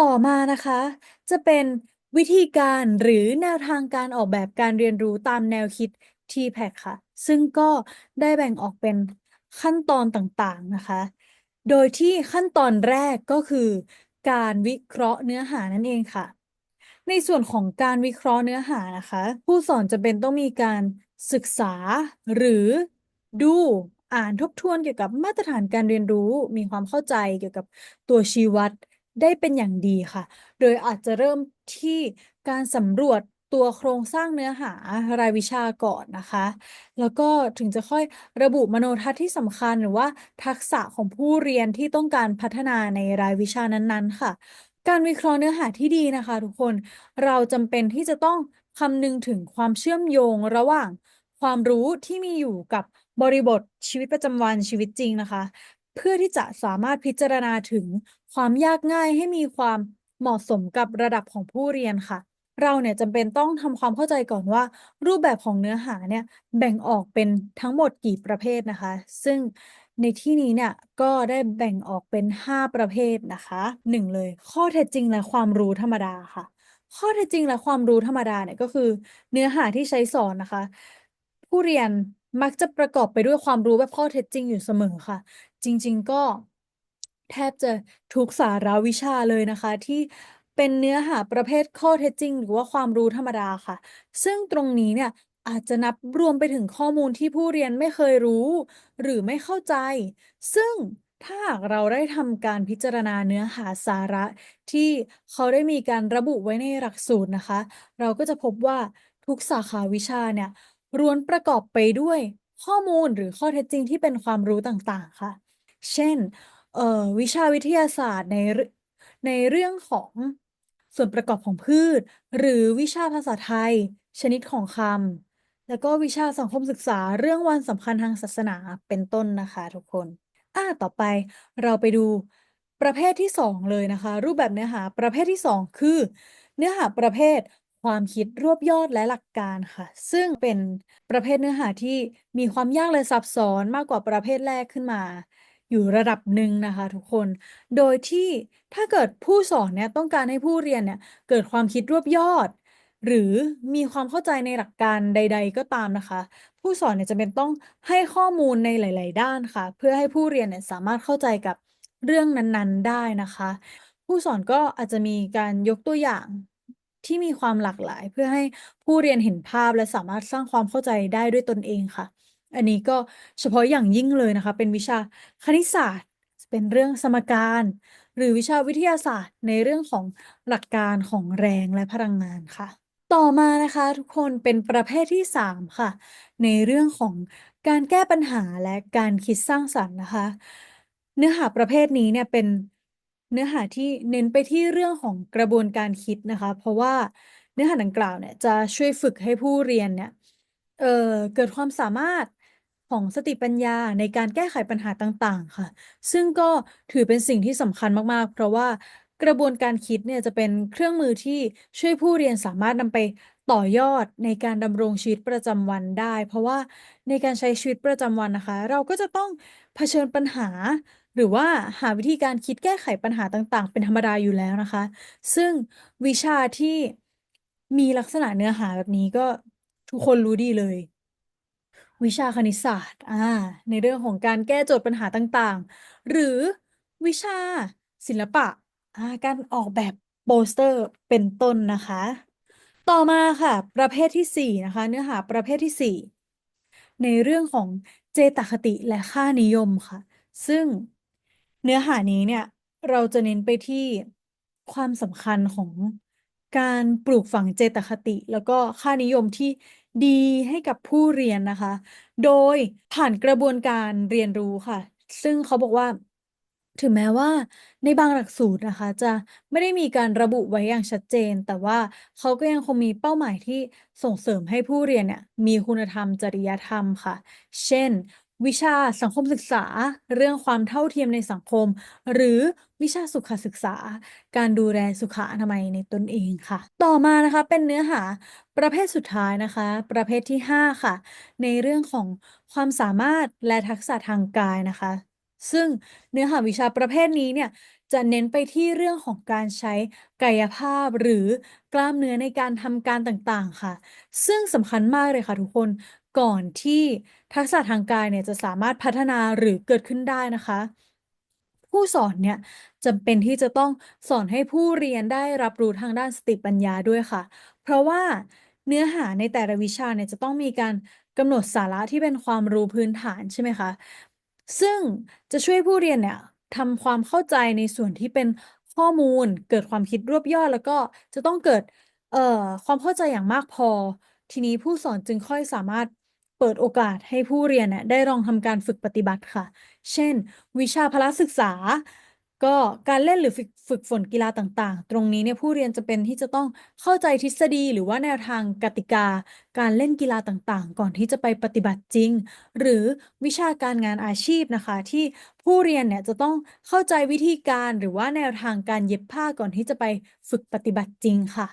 ต่อมานะคะ จะเป็นวิธีการหรือแนวทางการออกแบบการเรียนรู้ตามแนวคิด TPACK ค่ะ ซึ่งก็ได้แบ่งออกเป็นขั้นตอนต่างๆนะคะ โดยที่ขั้นตอนแรกก็คือการวิเคราะห์เนื้อหานั่นเองค่ะ ในส่วนของการวิเคราะห์เนื้อหานะคะ ผู้สอนจะเป็นต้องมีการศึกษาหรือดูอ่านทบทวนเกี่ยวกับมาตรฐานการเรียนรู้ มีความเข้าใจเกี่ยวกับตัวชี้วัด ได้เป็นอย่างดีค่ะ โดยอาจจะเริ่มที่การสำรวจตัวโครงสร้างเนื้อหารายวิชาก่อนนะคะ แล้วก็ถึงจะค่อยระบุมโนทัศน์ที่สำคัญหรือว่าทักษะของผู้เรียนที่ต้องการพัฒนาในรายวิชานั้นๆ ค่ะ การวิเคราะห์เนื้อหาที่ดีนะคะ ทุกคนเราจำเป็นที่จะต้องคำนึงถึงความเชื่อมโยงระหว่างความรู้ที่มีอยู่กับบริบทชีวิตประจำวันชีวิตจริงนะคะ เพื่อที่จะสามารถพิจารณาถึงความยากง่ายให้มีความเหมาะสมกับระดับของผู้เรียนค่ะ เราเนี่ยจำเป็นต้องทำความเข้าใจก่อนว่า รูปแบบของเนื้อหาเนี่ยแบ่งออกเป็นทั้งหมดกี่ประเภทนะคะ ซึ่งในที่นี้เนี่ยก็ได้แบ่งออกเป็น 5 ประเภทนะคะหนึ่งเลย ข้อเท็จจริงและความรู้ธรรมดาค่ะ ข้อเท็จจริงและความรู้ธรรมดาเนี่ยก็คือ เนื้อหาที่ใช้สอนนะคะ ผู้เรียนมักจะประกอบไปด้วยความรู้แบบข้อเท็จจริงอยู่เสมอค่ะ จริง ๆ ก็แทบจะทุกสาระวิชาเลยนะคะ ที่เป็นเนื้อหาประเภทข้อเท็จจริง หรือว่าความรู้ธรรมดาค่ะ ซึ่งตรงนี้เนี่ยอาจจะนับรวมไปถึงข้อมูลที่ผู้เรียนไม่เคยรู้ หรือไม่เข้าใจ ซึ่งถ้าหากเราได้ทำการพิจารณาเนื้อหาสาระ ที่เขาได้มีการระบุไว้ในหลักสูตรนะคะ เราก็จะพบว่าทุกสาขาวิชาเนี่ยล้วนประกอบไปด้วยข้อมูลหรือข้อเท็จจริงที่เป็นความรู้ต่างๆ ค่ะ เช่น เอ่อ วิชาวิทยาศาสตร์ในเรื่องในเรื่องของส่วนประกอบของพืช หรือวิชาภาษาไทย ชนิดของคำแล้วก็วิชาสังคมศึกษาเรื่องวันสำคัญทางศาสนาเป็นต้นนะคะทุกคน อ่าต่อไปเราไปดูประเภทที่สองเลยนะคะ รูปแบบเนื้อหาประเภทที่สองคือ เนื้อหาประเภทความคิดรวบยอดและหลักการค่ะ ซึ่งเป็นประเภทเนื้อหาที่มีความยากและซับซ้อนมากกว่าประเภทแรกขึ้นมา อยู่ระดับหนึ่งนะคะทุกคน โดยที่ถ้าเกิดผู้สอนเนี่ยต้องการให้ผู้เรียนเนี่ยเกิดความคิดรวบยอด หรือมีความเข้าใจในหลักการใด ๆ ก็ตามนะคะ ผู้สอนเนี่ยจะเป็นต้องให้ข้อมูลในหลาย ๆ ด้านค่ะ เพื่อให้ผู้เรียนเนี่ยสามารถเข้าใจกับเรื่องนั้นๆ ได้นะคะ ผู้สอนก็อาจจะมีการยกตัวอย่างที่มีความหลากหลาย เพื่อให้ผู้เรียนเห็นภาพและสามารถสร้างความเข้าใจได้ด้วยตนเองค่ะ อันนี้ก็เฉพาะอย่างยิ่งเลยนะคะ เป็นวิชาคณิตศาสตร์ เป็นเรื่องสมการ หรือวิชาวิทยาศาสตร์ ในเรื่องของหลักการของแรงและพลังงานค่ะ ต่อมานะคะ ทุกคนเป็นประเภทที่ 3 ค่ะ ในเรื่องของการแก้ปัญหาและการคิดสร้างสรรค์นะคะ เนื้อหาประเภทนี้เนี่ยเป็นเนื้อหาที่เน้นไปที่เรื่องของกระบวนการคิดนะคะ เพราะว่าเนื้อหาดังกล่าวเนี่ยจะช่วยฝึกให้ผู้เรียนเนี่ยเเกิดความสามารถ ของสติปัญญาในการแก้ไขปัญหาต่าง ๆ ค่ะ ซึ่งก็ถือเป็นสิ่งที่สำคัญมาก ๆ เพราะว่ากระบวนการคิดเนี่ยจะเป็นเครื่องมือที่ช่วยผู้เรียนสามารถนำไปต่อยอดในการดำรงชีวิตประจำวันได้ เพราะว่าในการใช้ชีวิตประจำวันนะคะ เราก็จะต้องเผชิญปัญหา หรือว่าหาวิธีการคิดแก้ไขปัญหาต่างๆ เป็นธรรมดาอยู่แล้วนะคะ ซึ่งวิชาที่มีลักษณะเนื้อหาแบบนี้ก็ทุกคนรู้ดีเลย วิชาคณิตศาสตร์อ่าในเรื่องของการแก้โจทย์ปัญหาต่างๆ หรือวิชาศิลปะอ่าการออกแบบโปสเตอร์เป็นต้นนะคะ ต่อมาค่ะ ประเภทที่ 4 นะคะ เนื้อหาประเภทที่ 4 ในเรื่องของเจตคติและค่านิยมค่ะ ซึ่งเนื้อหานี้เนี่ยเราจะเน้นไปที่ความสำคัญของ การปลูกฝังเจตคติ แล้วก็ค่านิยมที่ดีให้กับผู้เรียนนะคะ โดยผ่านกระบวนการเรียนรู้ค่ะ ซึ่งเขาบอกว่า ถึงแม้ว่าในบางหลักสูตรนะคะ จะไม่ได้มีการระบุไว้อย่างชัดเจน แต่ว่าเขาก็ยังคงมีเป้าหมายที่ส่งเสริมให้ผู้เรียนเนี่ยมีคุณธรรมจริยธรรมค่ะ เช่น วิชาสังคมศึกษา เรื่องความเท่าเทียมในสังคม หรือวิชาสุขศึกษา การดูแลสุขอนามัยในตนเองค่ะ ต่อมานะคะเป็นเนื้อหาประเภทสุดท้ายนะคะ ประเภทที่ 5 ค่ะ ในเรื่องของความสามารถและทักษะทางกายนะคะ ซึ่งเนื้อหาวิชาประเภทนี้เนี่ยจะเน้นไปที่เรื่องของการใช้กายภาพหรือกล้ามเนื้อในการทำการต่างๆค่ะ ซึ่งสำคัญมากเลยค่ะทุกคน ก่อนที่ทักษะทางกายเนี่ยจะสามารถพัฒนาหรือเกิดขึ้นได้นะคะ ผู้สอนเนี่ยจำเป็นที่จะต้องสอนให้ผู้เรียนได้รับรู้ทางด้านสติปัญญาด้วยค่ะ เพราะว่าเนื้อหาในแต่ละวิชาเนี่ยจะต้องมีการกำหนดสาระที่เป็นความรู้พื้นฐานใช่ไหมคะ ซึ่งจะช่วยผู้เรียนเนี่ยทำความเข้าใจในส่วนที่เป็นข้อมูล เกิดความคิดรวบยอดแล้วก็จะต้องเกิดเอ่อความเข้าใจอย่างมากพอ ทีนี้ผู้สอนจึงค่อยสามารถ เปิดโอกาสให้ผู้เรียนเนี่ยได้ลองทำการฝึกปฏิบัติค่ะ เช่น วิชาพละศึกษา ก็การเล่นหรือฝึกฝึกฝนกีฬาต่างๆ ตรงนี้เนี่ยผู้เรียนจะเป็นที่จะต้องเข้าใจทฤษฎีหรือว่าแนวทางกติกา การเล่นกีฬาต่างๆ ก่อนที่จะไปปฏิบัติจริง หรือวิชาการงานอาชีพนะคะ ที่ผู้เรียนเนี่ยจะต้องเข้าใจวิธีการหรือว่าแนวทางการเย็บผ้าก่อนที่จะไปฝึกปฏิบัติจริงค่ะ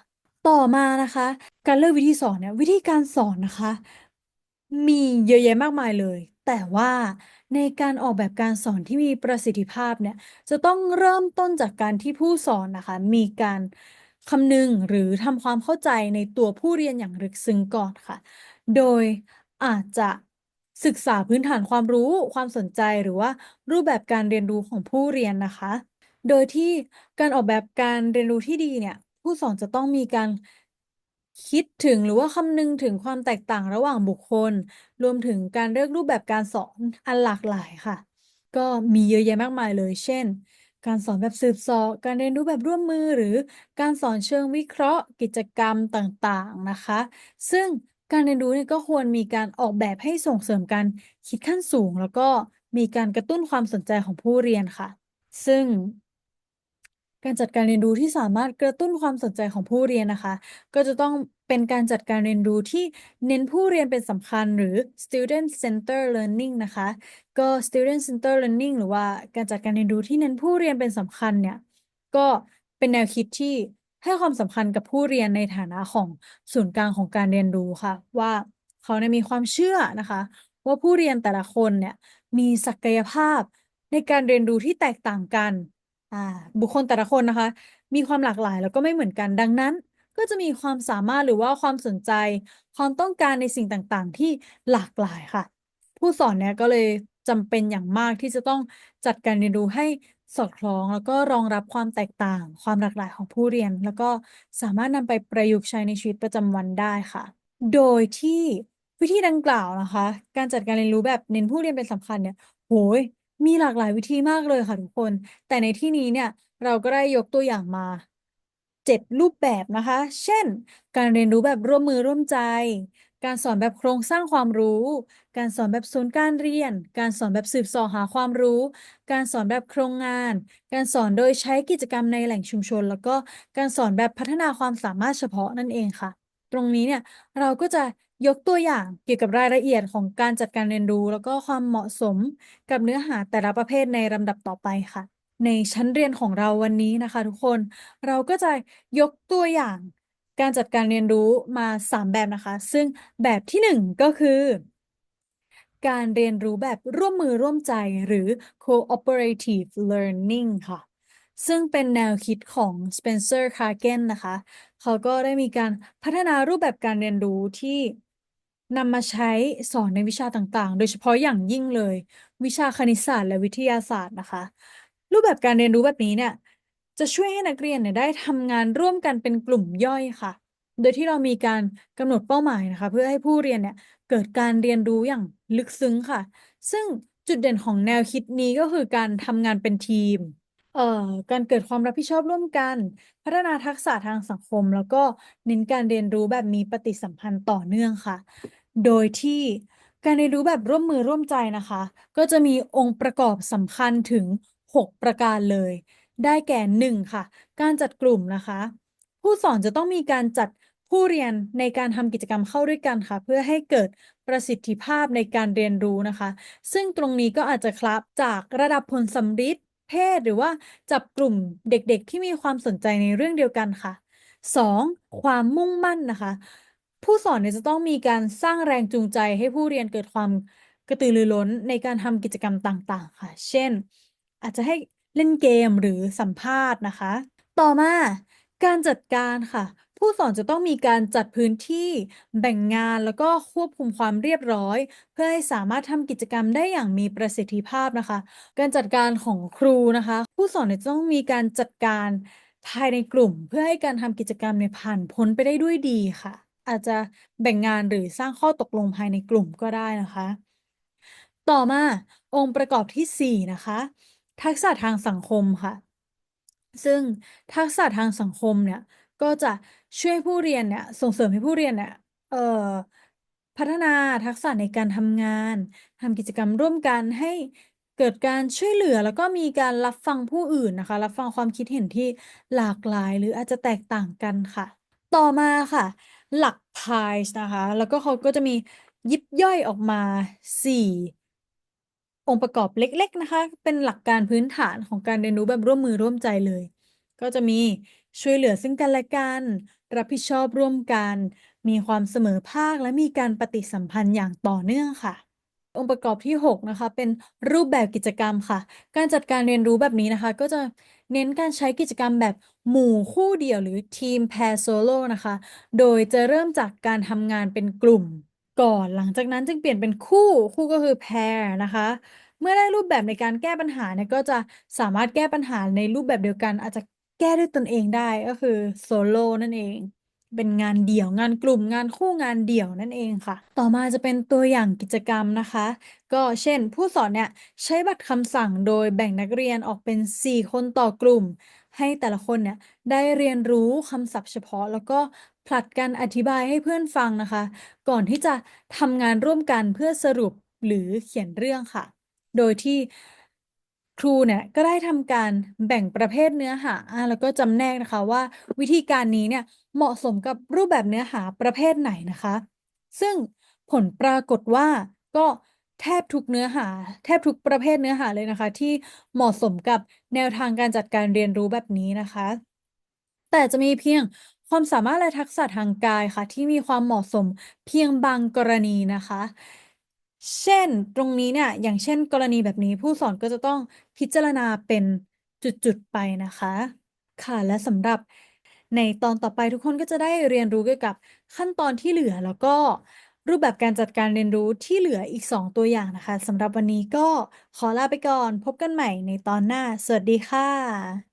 ต่อมานะคะ การเลือกวิธีสอนเนี่ยวิธีการสอนนะคะ มีเยอะแยะมากมายเลย แต่ว่าในการออกแบบการสอนที่มีประสิทธิภาพเนี่ย จะต้องเริ่มต้นจากการที่ผู้สอนนะคะ มีการคำนึงหรือทำความเข้าใจในตัวผู้เรียนอย่างลึกซึ้งก่อนค่ะ โดยอาจจะศึกษาพื้นฐานความรู้ ความสนใจหรือว่ารูปแบบการเรียนรู้ของผู้เรียนนะคะ โดยที่การออกแบบการเรียนรู้ที่ดีเนี่ย ผู้สอนจะต้องมีการ คิดถึงหรือว่าคำนึงถึงความแตกต่างระหว่างบุคคล รวมถึงการเลือกรูปแบบการสอนอันหลากหลายค่ะ ก็มีเยอะแยะมากมายเลย เช่น การสอนแบบสืบเสาะการเรียนรู้แบบร่วมมือหรือการสอนเชิงวิเคราะห์ กิจกรรมต่างๆนะคะ ซึ่งการเรียนรู้เนี่ยก็ควรมีการออกแบบให้ส่งเสริมการคิดขั้นสูง แล้วก็มีการกระตุ้นความสนใจของผู้เรียนค่ะ ซึ่ง การจัดการเรียนรู้ที่สามารถกระตุ้นความสนใจของผู้เรียนนะคะ ก็จะต้องเป็นการจัดการเรียนรู้ที่เน้นผู้เรียนเป็นสำคัญหรือ student center learning นะคะ ก็ student center learning หรือว่าการจัดการเรียนรู้ที่เน้นผู้เรียนเป็นสำคัญเนี่ย ก็เป็นแนวคิดที่ให้ความสำคัญกับผู้เรียนในฐานะของศูนย์กลางของการเรียนรู้ค่ะ ว่าเขาเนี่ยมีความเชื่อนะคะ ว่าผู้เรียนแต่ละคนเนี่ยมีศักยภาพในการเรียนรู้ที่แตกต่างกัน อ่าบุคคลแต่ละคนนะคะ มีความหลากหลายแล้วก็ไม่เหมือนกันดังนั้น ก็จะมีความสามารถหรือว่าความสนใจ ความต้องการในสิ่งต่างๆ ที่หลากหลายค่ะ ผู้สอนเนี่ยก็เลยจำเป็นอย่างมากที่จะต้องจัดการเรียนรู้ให้สอดคล้องแล้วก็รองรับความแตกต่าง ความหลากหลายของผู้เรียน แล้วก็สามารถนำไปประยุกต์ใช้ในชีวิตประจำวันได้ค่ะ โดยที่วิธีดังกล่าวนะคะ การจัดการเรียนรู้แบบเน้นผู้เรียนเป็นสำคัญเนี่ยโหย มีหลากหลายวิธีมากเลยค่ะทุกคน แต่ในที่นี้เนี่ยเราก็ได้ยกตัวอย่างมาเจ็ดรูปแบบนะคะ เช่น การเรียนรู้แบบร่วมมือร่วมใจ การสอนแบบโครงสร้างความรู้ การสอนแบบศูนย์การเรียน การสอนแบบสืบเสาะหาความรู้ การสอนแบบโครงงาน การสอนโดยใช้กิจกรรมในแหล่งชุมชน แล้วก็การสอนแบบพัฒนาความสามารถเฉพาะนั่นเองค่ะ ตรงนี้เนี่ยเราก็จะ ยกตัวอย่างเกี่ยวกับรายละเอียดของการจัดการเรียนรู้ แล้วก็ความเหมาะสมกับเนื้อหาแต่ละประเภทในลำดับต่อไปค่ะ ในชั้นเรียนของเราวันนี้นะคะ ทุกคนเราก็จะยกตัวอย่างการจัดการเรียนรู้มาสามแบบนะคะ ซึ่งแบบที่หนึ่งก็คือ การเรียนรู้แบบร่วมมือร่วมใจหรือ cooperative learning ค่ะ ซึ่งเป็นแนวคิดของ Spencer Kragen นะคะ เขาก็ได้มีการพัฒนารูปแบบการเรียนรู้ที่นำมาใช้สอนในวิชาต่างๆ โดยเฉพาะอย่างยิ่งเลย วิชาคณิตศาสตร์และวิทยาศาสตร์นะคะ รูปแบบการเรียนรู้แบบนี้เนี่ยจะช่วยให้นักเรียนเนี่ยได้ทำงานร่วมกันเป็นกลุ่มย่อยค่ะ โดยที่เรามีการกำหนดเป้าหมายนะคะ เพื่อให้ผู้เรียนเนี่ยเกิดการเรียนรู้อย่างลึกซึ้งค่ะ ซึ่งจุดเด่นของแนวคิดนี้ก็คือการทำงานเป็นทีม เอ่อการเกิดความรับผิดชอบร่วมกัน พัฒนาทักษะทางสังคม แล้วก็เน้นการเรียนรู้แบบมีปฏิสัมพันธ์ต่อเนื่องค่ะ โดยที่การเรียนรู้แบบร่วมมือร่วมใจนะคะ ก็จะมีองค์ประกอบสำคัญถึง 6 ประการเลย ได้แก่ 1 ค่ะ การจัดกลุ่มนะคะ ผู้สอนจะต้องมีการจัดผู้เรียนในการทำกิจกรรมเข้าด้วยกันค่ะ เพื่อให้เกิดประสิทธิภาพในการเรียนรู้นะคะ ซึ่งตรงนี้ก็อาจจะคลับจากระดับผลสัมฤทธิ์ เพศ หรือว่าจับกลุ่มเด็กๆ ที่มีความสนใจในเรื่องเดียวกันค่ะ 2. ความมุ่งมั่นนะคะ ผู้สอนเนี่ยจะต้องมีการสร้างแรงจูงใจให้ผู้เรียนเกิดความกระตือรือร้นในการทำกิจกรรมต่างๆ ค่ะ เช่น อาจจะให้เล่นเกมหรือสัมภาษณ์นะคะ ต่อมาการจัดการค่ะ ผู้สอนจะต้องมีการจัดพื้นที่ แบ่งงานแล้วก็ควบคุมความเรียบร้อย เพื่อให้สามารถทำกิจกรรมได้อย่างมีประสิทธิภาพนะคะ การจัดการของครูนะคะ ผู้สอนจะต้องมีการจัดการภายในกลุ่ม เพื่อให้การทำกิจกรรมเนี่ยผ่านพ้นไปได้ด้วยดีค่ะ อาจจะแบ่งงานหรือสร้างข้อตกลงภายในกลุ่มก็ได้นะคะ ต่อมาองค์ประกอบที่ 4 นะคะ ทักษะทางสังคมค่ะ ซึ่งทักษะทางสังคมเนี่ย ก็จะช่วยผู้เรียนเนี่ย ส่งเสริมให้ผู้เรียนเนี่ยเอ่อพัฒนาทักษะในการทำงานทำกิจกรรมร่วมกันให้เกิดการช่วยเหลือแล้วก็มีการรับฟังผู้อื่นนะคะ รับฟังความคิดเห็นที่หลากหลายหรืออาจจะแตกต่างกันค่ะ ต่อมาค่ะ หลัก PIES นะคะ แล้วก็เขาก็จะมียิบย่อยออกมา 4 องค์ประกอบเล็ก ๆ นะคะ เป็นหลักการพื้นฐานของการเรียนรู้แบบร่วมมือร่วมใจเลย ก็จะมี ช่วยเหลือซึ่งกันและกัน รับผิดชอบร่วมกัน มีความเสมอภาคและมีการปฏิสัมพันธ์อย่างต่อเนื่องค่ะ องค์ประกอบที่ 6 นะคะ เป็นรูปแบบกิจกรรมค่ะ การจัดการเรียนรู้แบบนี้นะคะ ก็จะเน้นการใช้กิจกรรมแบบหมู่คู่เดี่ยวหรือ Team Pair Solo นะคะ โดยจะเริ่มจากการทำงานเป็นกลุ่มก่อนหลังจากนั้นจึงเปลี่ยนเป็นคู่คู่ก็คือ Pair นะคะ เมื่อได้รูปแบบในการแก้ปัญหาเนี่ยก็จะสามารถแก้ปัญหาในรูปแบบเดียวกัน อาจจะ ก้ด้วยตนเองได้ก็คือ Solo นั่นเอง เป็นงานเดี่ยวงานกลุ่มงานคู่งานเดี่ยวนั่นเองค่ะ ต่อมาจะเป็นตัวอย่างกิจกรรมนะคะ ก็เช่น ผู้สอนเนี่ยใช้บัตรคำสั่งโดยแบ่งนักเรียนออกเป็น 4 คนต่อกลุ่ม ให้แต่ละคนเนี่ยได้เรียนรู้คำศัพท์เฉพาะ แล้วก็ผลัดกันอธิบายให้เพื่อนฟังนะคะ ก่อนที่จะทำงานร่วมกันเพื่อสรุปหรือเขียนเรื่องค่ะ โดยที่ ครูเนี่ยก็ได้ทำการแบ่งประเภทเนื้อหา แล้วก็จำแนกนะคะว่าวิธีการนี้เนี่ยเหมาะสมกับรูปแบบเนื้อหาประเภทไหนนะคะ ซึ่งผลปรากฏว่าก็แทบทุกเนื้อหา แทบทุกประเภทเนื้อหาเลยนะคะ ที่เหมาะสมกับแนวทางการจัดการเรียนรู้แบบนี้นะคะ แต่จะมีเพียงความสามารถและทักษะทางกายค่ะ ที่มีความเหมาะสมเพียงบางกรณีนะคะ เช่นตรงนี้เนี่ยอย่างเช่นกรณีแบบนี้ผู้สอนก็จะต้อง พิจารณาเป็นจุด ๆ ไปนะคะ ค่ะและสำหรับในตอนต่อไปทุกคนก็จะได้เรียนรู้เกี่ยวกับขั้นตอนที่เหลือแล้วก็รูปแบบการจัดการเรียนรู้ที่เหลืออีก 2 ตัวอย่างนะคะสำหรับวันนี้ก็ขอลาไปก่อน พบกันใหม่ในตอนหน้า สวัสดีค่ะ